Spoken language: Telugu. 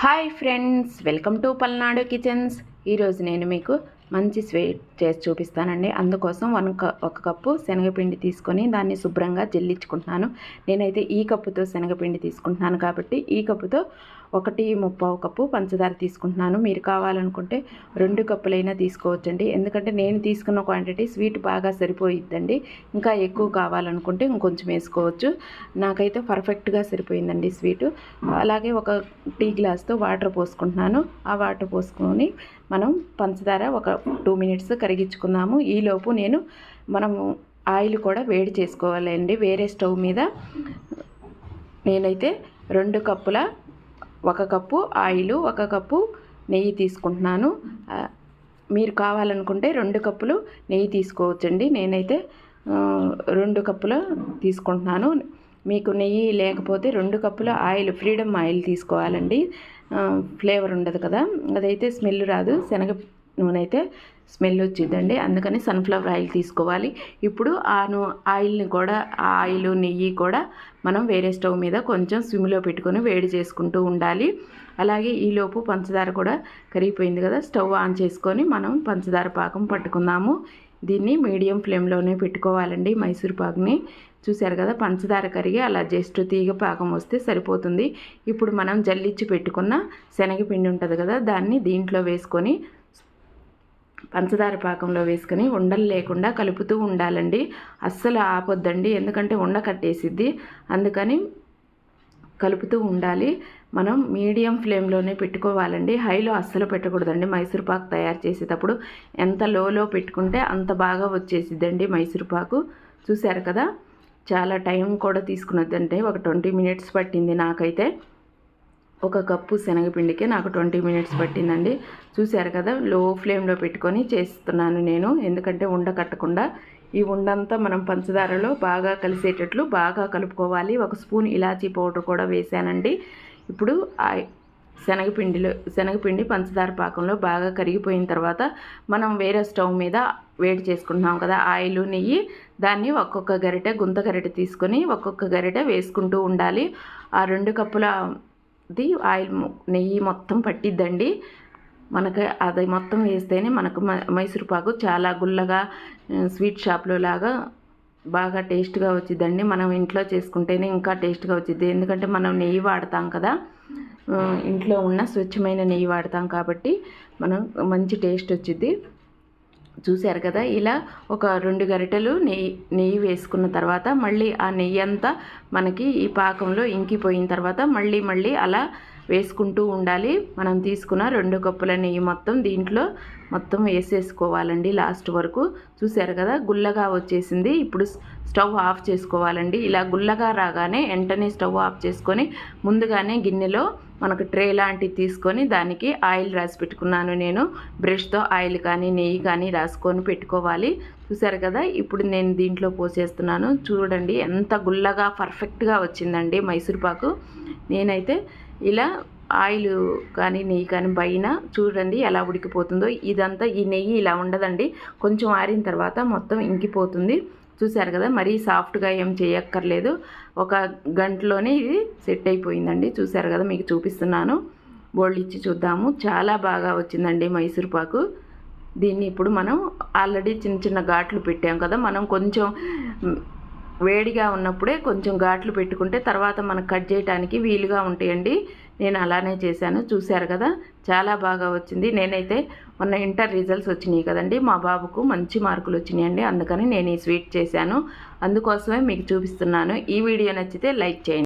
Hi friends welcome to Palnadu kitchens. ఈరోజు నేను మీకు మంచి స్వీట్ చేసి చూపిస్తానండి. అందుకోసం వన్ ఒక కప్పు శనగపిండి తీసుకొని దాన్ని శుభ్రంగా జల్లించుకుంటున్నాను. నేనైతే ఈ కప్పుతో శనగపిండి తీసుకుంటున్నాను కాబట్టి ఈ కప్పుతో ఒకటి ముప్పావు కప్పు పంచదార తీసుకుంటున్నాను. మీరు కావాలనుకుంటే రెండు కప్పులైనా తీసుకోవచ్చండి. ఎందుకంటే నేను తీసుకున్న క్వాంటిటీ స్వీట్ బాగా సరిపోయిద్దండి. ఇంకా ఎక్కువ కావాలనుకుంటే ఇంకొంచెం వేసుకోవచ్చు. నాకైతే పర్ఫెక్ట్గా సరిపోయిందండి స్వీటు అలాగే ఒక టీ గ్లాస్తో వాటర్ పోసుకుంటున్నాను. ఆ వాటర్ పోసుకొని మనం పంచదార ఒక టూ మినిట్స్ కరిగించుకుందాము ఈలోపు నేను మనము ఆయిల్ కూడా వేడి చేసుకోవాలండి. వేరే స్టవ్ మీద నేనైతే రెండు కప్పుల ఒక కప్పు ఆయిల్ ఒక కప్పు నెయ్యి తీసుకుంటున్నాను. మీరు కావాలనుకుంటే రెండు కప్పులు నెయ్యి తీసుకోవచ్చండి. నేనైతే రెండు కప్పుల తీసుకుంటున్నాను. మీకు నెయ్యి లేకపోతే రెండు కప్పుల ఆయిల్ ఫ్రీడమ్ ఆయిల్ తీసుకోవాలండి. ఫ్లేవర్ ఉండదు కదా. అదైతే స్మెల్ రాదు. శనగ నూనె అయితే స్మెల్ వచ్చిందండి అందుకని సన్ఫ్లవర్ ఆయిల్ తీసుకోవాలి. ఇప్పుడు ఆ నూ ఆయిల్ని కూడా ఆ ఆయిల్ నెయ్యి కూడా మనం వేరే స్టవ్ మీద కొంచెం స్విమ్లో పెట్టుకొని వేడి చేసుకుంటూ ఉండాలి. అలాగే ఈలోపు పంచదార కూడా కరిగిపోయింది కదా స్టవ్ ఆన్ చేసుకొని మనం పంచదార పాకం పట్టుకుందాము. దీన్ని మీడియం ఫ్లేమ్లోనే పెట్టుకోవాలండి మైసూర్ పాకుని. చూశారు కదా పంచదార కరిగి అలా జస్ట్ తీగ పాకం వస్తే సరిపోతుంది. ఇప్పుడు మనం జల్లిచ్చి పెట్టుకున్న శనగపిండి ఉంటుంది కదా దాన్ని దీంట్లో వేసుకొని పంచదార పాకంలో వేసుకొని ఉండలు లేకుండా కలుపుతూ ఉండాలండి. అస్సలు ఆపొద్దండి ఎందుకంటే ఉండ కట్టేసిద్ది. అందుకని కలుపుతూ ఉండాలి. మనం మీడియం ఫ్లేమ్లోనే పెట్టుకోవాలండి. హైలో అస్సలు పెట్టకూడదండి. మైసూర్ పాకు తయారు చేసేటప్పుడు ఎంత లోలో పెట్టుకుంటే అంత బాగా వచ్చేసిద్దండి మైసూర్ పాకు. చూశారు కదా? చాలా టైం కూడా తీసుకున్నదంటే ఒక ట్వంటీ మినిట్స్ పట్టింది నాకైతే. ఒక కప్పు శనగపిండికి నాకు ట్వంటీ మినిట్స్ పట్టిందండి. చూశారు కదా లో ఫ్లేమ్లో పెట్టుకొని చేస్తున్నాను నేను. ఎందుకంటే ఉండ కట్టకుండా ఈ ఉండంతా మనం పంచదారలో బాగా కలిసేటట్లు బాగా కలుపుకోవాలి. ఒక స్పూన్ ఇలాచీ పౌడర్ కూడా వేసానండి ఇప్పుడు శనగపిండిలో శనగపిండి పంచదార పాకంలో బాగా కరిగిపోయిన తర్వాత మనం వేరే స్టవ్ మీద వేడి చేసుకుంటున్నాం కదా ఆయిల్ నెయ్యి దాన్ని ఒక్కొక్క గరిటె గుంత గరిటె తీసుకొని ఒక్కొక్క గరిటె వేసుకుంటూ ఉండాలి. ఆ రెండు కప్పుల ఇది ఆయిల్ నెయ్యి మొత్తం పట్టిద్దండి. మనకి అది మొత్తం వేస్తేనే మనకు మైసూర్ పాకు చాలా గుల్లగా స్వీట్ షాప్లో లాగా బాగా టేస్ట్గా వచ్చిందండి మనం ఇంట్లో చేసుకుంటేనే ఇంకా టేస్ట్గా వచ్చింది ఎందుకంటే మనం నెయ్యి వాడతాం కదా ఇంట్లో ఉన్న స్వచ్ఛమైన నెయ్యి వాడతాం కాబట్టి మనం మంచి టేస్ట్ వచ్చింది చూశారు కదా? ఇలా ఒక రెండు గరిటెలు నెయ్యి నెయ్యి వేసుకున్న తర్వాత మళ్ళీ ఆ నెయ్యి అంతా మనకి ఈ పాకంలో ఇంకిపోయిన తర్వాత మళ్ళీ మళ్ళీ అలా వేసుకుంటూ ఉండాలి. మనం తీసుకున్న రెండు కప్పుల నెయ్యి మొత్తం దీంట్లో మొత్తం వేసేసుకోవాలండి లాస్ట్ వరకు. చూసారు కదా గుల్లగా వచ్చేసింది. ఇప్పుడు స్టవ్ ఆఫ్ చేసుకోవాలండి. ఇలా గుల్లగా రాగానే వెంటనే స్టవ్ ఆఫ్ చేసుకొని ముందుగానే గిన్నెలో మనకు ట్రే లాంటివి తీసుకొని దానికి ఆయిల్ రాసి పెట్టుకున్నాను నేను. బ్రష్తో ఆయిల్ కానీ నెయ్యి కానీ రాసుకొని పెట్టుకోవాలి. చూసారు కదా ఇప్పుడు నేను దీంట్లో పోసేస్తున్నాను. చూడండి ఎంత గుల్లగా పర్ఫెక్ట్గా వచ్చిందండి మైసూర్పాకు నేనైతే ఇలా ఆయిల్ కానీ నెయ్యి కానీ పైన చూడండి ఎలా ఉడికిపోతుందో. ఇదంతా ఈ నెయ్యి ఇలా ఉండదండి. కొంచెం ఆరిన తర్వాత మొత్తం ఇంకిపోతుంది. చూశారు కదా మరీ సాఫ్ట్గా ఏం చేయక్కర్లేదు. ఒక గంటలోనే ఇది సెట్ అయిపోయిందండి. చూశారు కదా మీకు చూపిస్తున్నాను. బోల్డ్ ఇచ్చి చూద్దాము. చాలా బాగా వచ్చిందండి మైసూర్ పాకు. దీన్ని ఇప్పుడు మనం ఆల్రెడీ చిన్న చిన్న ఘాట్లు పెట్టాం కదా మనం కొంచెం వేడిగా ఉన్నప్పుడే కొంచెం ఘాట్లు పెట్టుకుంటే తర్వాత మనకు కట్ చేయడానికి వీలుగా ఉంటాయండి. నేను అలానే చేశాను. చూశారు కదా? చాలా బాగా వచ్చింది. నేనైతే మొన్న ఇంటర్ రిజల్ట్స్ వచ్చినాయి కదండి. మా బాబుకు మంచి మార్కులు వచ్చినాయండి. అందుకని నేను ఈ స్వీట్ చేశాను. అందుకోసమే మీకు చూపిస్తున్నాను. ఈ వీడియో నచ్చితే లైక్ చేయండి.